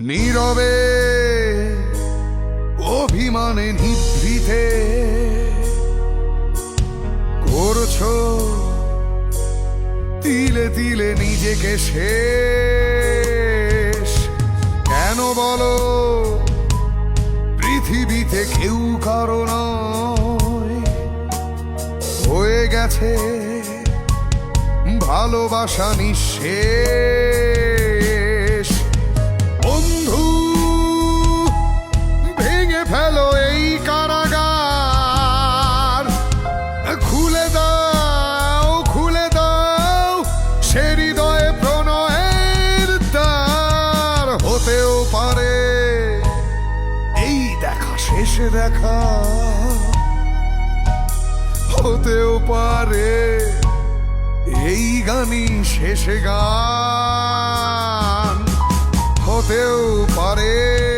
নীরবে, অভিমানে নিভৃতে করছ তিলে তিলে নিজেকে শেষ। কেন বলো, পৃথিবীতে কেউ কারও নয়। হয়ে গেছে ভালোবাসা নিঃশেষ। ফেলো এই কারাগার। খুলে দাও খুলে দাও, সে হৃদয়ে প্রণয়ের দ্বার হতেও পারে। এই দেখা, শেষে দেখা হতেও পারে। এই গানই শেষে গান হতেও পারে।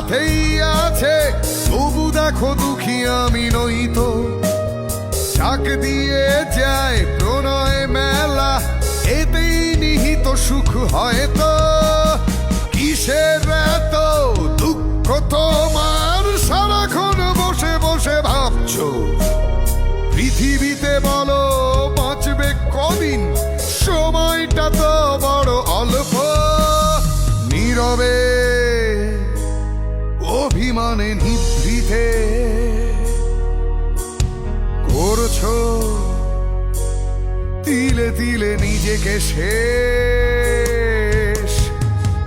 সাথেই আছে। তবু দেখো দুঃখী আমি নই তো। চাক দিয়ে যায় প্রণয় মেলা। এতেই নিহিত সুখ হয়তো কিসের এত দুঃখ তোমার? সারাক্ষণ বসে বসে ভাবছ। পৃথিবীতে বলো বাঁচবে কদিন? অভিমানে নিভৃতে করছ তিলে তিলে নিজেকে শেষ।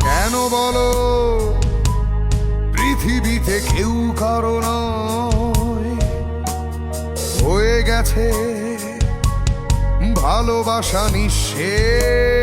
কেন বলো, পৃথিবীতে কেউ কারও হয়ে গেছে ভালোবাসা নিঃশেষ।